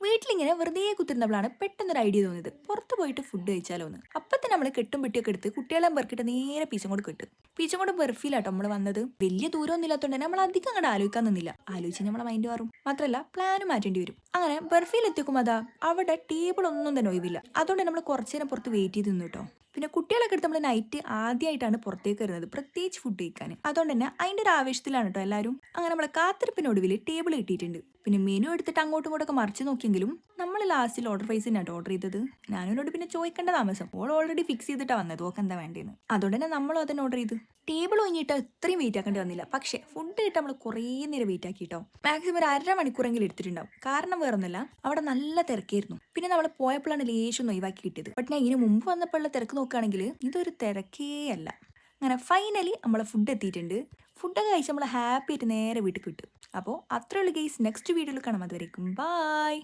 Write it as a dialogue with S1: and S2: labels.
S1: വീട്ടിലിങ്ങനെ വെറുതെ കുത്തിരുന്നപ്പോഴാണ് പെട്ടെന്ന് ഒരു ഐഡിയ തോന്നിയത്. പുറത്ത് പോയിട്ട് ഫുഡ് കഴിച്ചാലോ എന്ന് തന്നെ നമ്മൾ കെട്ടും പെട്ടിയൊക്കെ എടുത്ത് കുട്ടികളെ പെറുക്കിട്ട് നേരെ പീച്ചങ്ങോട് കെട്ട്. പീച്ചങ്ങോട് ബെർഫിലാട്ടോ നമ്മൾ വന്നത്. വലിയ ദൂരമൊന്നും ഇല്ലാത്തതുകൊണ്ട് നമ്മൾ അധികം അങ്ങോട്ട് ആലോചിക്കാൻ നിന്നില്ല. ആലോചിച്ച് നമ്മളെ മൈൻഡ് മാറും. മാത്രമല്ല പ്ലാനും മാറ്റേണ്ടി വരും. അങ്ങനെ ബർഫിയിൽ എത്തിക്കുമ്പോൾ അതാ അവിടെ ടേബിൾ ഒന്നും തന്നെ ഒഴിവില്ല. അതുകൊണ്ട് നമ്മൾ കുറച്ചു നേരം പുറത്ത് വെയിറ്റ് ചെയ്ത് നിന്നു കേട്ടോ പിന്നെ കുട്ടികളൊക്കെ എടുത്ത് നമ്മൾ നൈറ്റ് ആദ്യമായിട്ടാണ് പുറത്തേക്ക് വരുന്നത്. പ്രത്യേകിച്ച് ഫുഡ് കഴിക്കാൻ. അതുകൊണ്ട് തന്നെ അതിന്റെ ഒരു ആവേശത്തിലാണ് കേട്ടോ എല്ലാവരും അങ്ങനെ നമ്മളെ കാത്തിരിപ്പിനൊടുവിൽ ടേബിൾ കിട്ടിയിട്ടുണ്ട്. പിന്നെ മെനു എടുത്തിട്ട് അങ്ങോട്ടും ഇങ്ങോട്ടൊക്കെ മറിച്ച് നോക്കിയെങ്കിലും ലാസ്റ്റിൽ ഓർഡർ പ്രൈസ് തന്നെയാണ് ഓർഡർ ചെയ്തത്? ഞാനോട് പിന്നെ ചോദിക്കേണ്ട താമസം. ഓൾ ഓൾറെഡി ഫിക്സ് ചെയ്തിട്ടാണ് വന്നത്. ഓക്കെ എന്താ വേണ്ടതെന്ന് അതുകൊണ്ട് തന്നെ നമ്മളും അതിനെ ഓർഡർ ചെയ്ത്. ടേബിൾ ഒഴിഞ്ഞിട്ട് ഇത്രയും വെയിറ്റ് ആക്കേണ്ടി വന്നില്ല. പക്ഷേ ഫുഡ് കിട്ടാൻ നമ്മൾ കുറേ നേരം വെയിറ്റ് ആക്കി കേട്ടോ മാക്സിമം ഒരു അര മണിക്കൂറെങ്കിലും എടുത്തിട്ടുണ്ടാവും. കാരണം വേറൊന്നുമില്ല. അവിടെ നല്ല തിരക്കായിരുന്നു. പിന്നെ നമ്മൾ പോയപ്പോഴാണ് ലേശം ഒഴിവാക്കി കിട്ടിയത്. ബട്ട് ഞാൻ ഇതിന് മുമ്പ് വന്നപ്പോഴുള്ള തിരക്ക് നോക്കുകയാണെങ്കിൽ ഇതൊരു തിരക്കേ അല്ല. അങ്ങനെ ഫൈനലി നമ്മളെ ഫുഡ് എത്തിയിട്ടുണ്ട്. ഫുഡൊക്കെ കഴിച്ച് നമ്മൾ ഹാപ്പി ആയിട്ട് നേരെ വീട്ടിൽ കിട്ടും. അപ്പോൾ അത്രയുള്ള ഗെയ്സ് നെക്സ്റ്റ് വീഡിയോയിൽ കാണാം. അതുവരേക്കും. ബായ്